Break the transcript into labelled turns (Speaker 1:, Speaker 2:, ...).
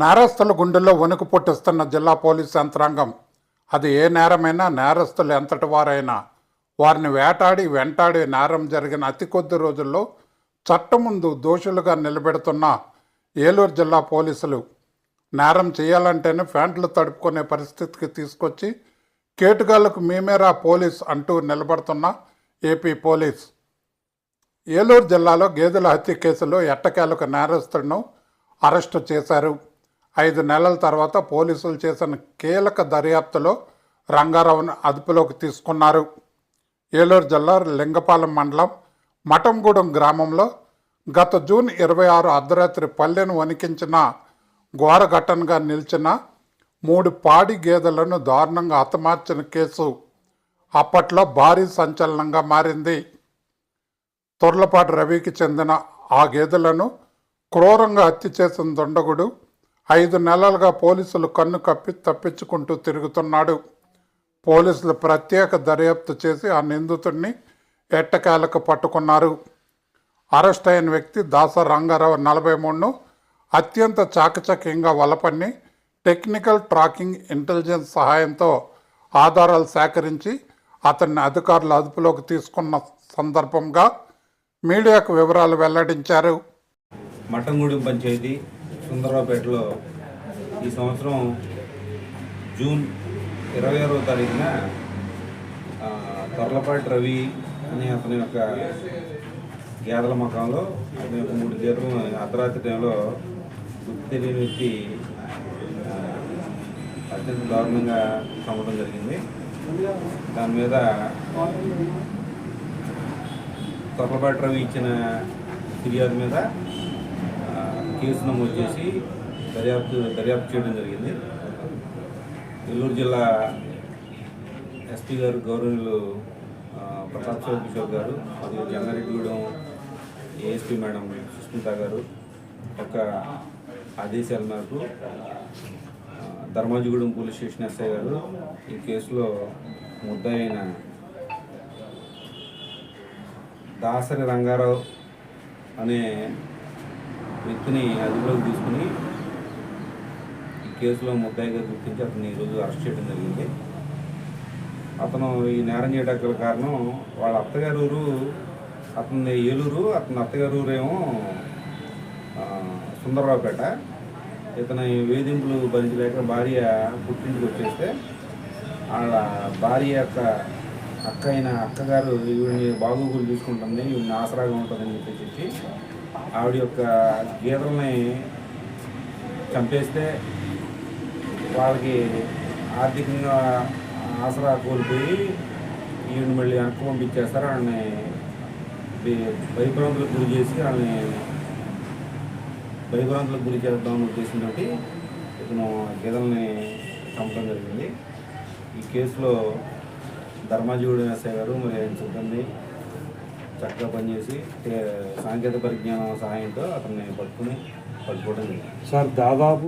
Speaker 1: నేరస్తుల గుండెల్లో వణుకు పుట్టిస్తున్న జిల్లా పోలీస్ యంత్రాంగం. అది ఏ నేరమైనా నేరస్తులు ఎంతటి వారైనా వారిని వేటాడి వెంటాడి నేరం జరిగిన అతి కొద్ది రోజుల్లో చట్టం ముందు దోషులుగా నిలబెడుతున్న ఏలూరు జిల్లా పోలీసులు నేరం చేయాలంటేనే ఫ్యాంట్లు తడుపుకునే పరిస్థితికి తీసుకొచ్చి కేటుగాళ్ళకు మేమేరా పోలీస్ అంటూ నిలబడుతున్న ఏపీ పోలీస్. ఏలూరు జిల్లాలో గేదెల హత్య కేసులో ఎట్టకేలకు నేరస్తులను అరెస్టు చేశారు. ఐదు నెలల తర్వాత పోలీసులు చేసిన కీలక దర్యాప్తులో రంగారావును అదుపులోకి తీసుకున్నారు. ఏలూరు జిల్లా లింగపాలెం మండలం మఠంగూడెం గ్రామంలో గత జూన్ ఇరవై ఆరు అర్ధరాత్రి పల్లెను వణికించిన ఘోర ఘటనగా నిలిచిన మూడు పాడి గేదెలను దారుణంగా హతమార్చిన కేసు అప్పట్లో భారీ సంచలనంగా మారింది. తొర్లపాటి రవికి చెందిన ఆ గేదెలను క్రూరంగా హత్య చేసిన దుండగుడు ఐదు నెలలుగా పోలీసులు కన్ను కప్పి తప్పించుకుంటూ తిరుగుతున్నాడు. పోలీసులు ప్రత్యేక దర్యాప్తు చేసి ఆ నిందితుడిని ఎట్టకేలకు పట్టుకున్నారు. అరెస్ట్ అయిన వ్యక్తి దాస రంగారావు నలభై మూడును అత్యంత చాకచక్యంగా వలపన్ని టెక్నికల్ ట్రాకింగ్ ఇంటెలిజెన్స్ సహాయంతో ఆధారాలు సేకరించి అతన్ని అధికారులు అదుపులోకి తీసుకున్న సందర్భంగా మీడియాకు వివరాలు వెల్లడించారు.
Speaker 2: మట్టంగూడెం పంచాయతీ సుందరరావుపేటలో ఈ సంవత్సరం జూన్ ఇరవై ఆరో తారీఖున ఆ, తర్లపాటి రవి అనే అతని యొక్క గేదెల మకంలో అతని యొక్క మూడు గేదెలను అర్ధరాత్రి టైంలో గుర్తు తెలియని వ్యక్తి అత్యంత దారుణంగా చంపడం జరిగింది. దాని మీద తొర్లపాటి రవి ఇచ్చిన ఫిర్యాదు మీద కేసు నమోదు చేసి దర్యాప్తు దర్యాప్తు చేయడం జరిగింది. నెల్లూరు జిల్లా ఎస్పీ గారు గౌరవులు ప్రతాప్ చౌదరి కిషోర్ గారు మరియు జంగారెడ్డిగూడెం ఏఎస్పీ మేడం సుస్మిత గారు ఒక ఆదేశాల మేరకు ధర్మాజిగూడెం పోలీస్ స్టేషన్ ఎస్ఐ గారు ఈ కేసులో ముద్దయిన దాసరి రంగారావు అనే వ్యక్తిని అదుపులోకి తీసుకుని ఈ కేసులో ముద్దాయిగా గుర్తించి అతను ఈరోజు అరెస్ట్ చేయడం జరిగింది. అతను ఈ నేరం చేయడానికి కారణం వాళ్ళ అత్తగారు ఊరు అతని ఏలూరు అతని అత్తగారు ఊరేమో సుందరరావుపేట. ఇతని వేధింపులు భరించలేక భార్య పుట్టింటికి వచ్చేస్తే వాళ్ళ భార్య యొక్క అక్క అయిన అక్కగారు ఈవిడిని బాగోగులు చూసుకుంటుంది ఈవిడిని ఆసరాగా ఉంటుందని చెప్పేసి ఆవిడ యొక్క గీతల్ని చంపేస్తే వాళ్ళకి ఆర్థికంగా ఆసరా కోల్పోయి ఈవిని మళ్ళీ వెనక్కి పంపించేస్తారు. వాళ్ళని భయభ్రాంతులకు గురి చేసి వాళ్ళని భయభ్రాంతులకు గురి చేద్దాం ఉద్దేశంతో ఇతను గీతల్ని చంపడం జరిగింది. ఈ కేసులో ధర్మాజీవుడు ఎస్ఐ గారు మరి ఆయన సిబ్బంది చక్కగా పనిచేసి సాంకేతిక పరిజ్ఞానం సహాయంతో అతన్ని పట్టుకుని పట్టుకోవడం
Speaker 3: సార్ దాదాపు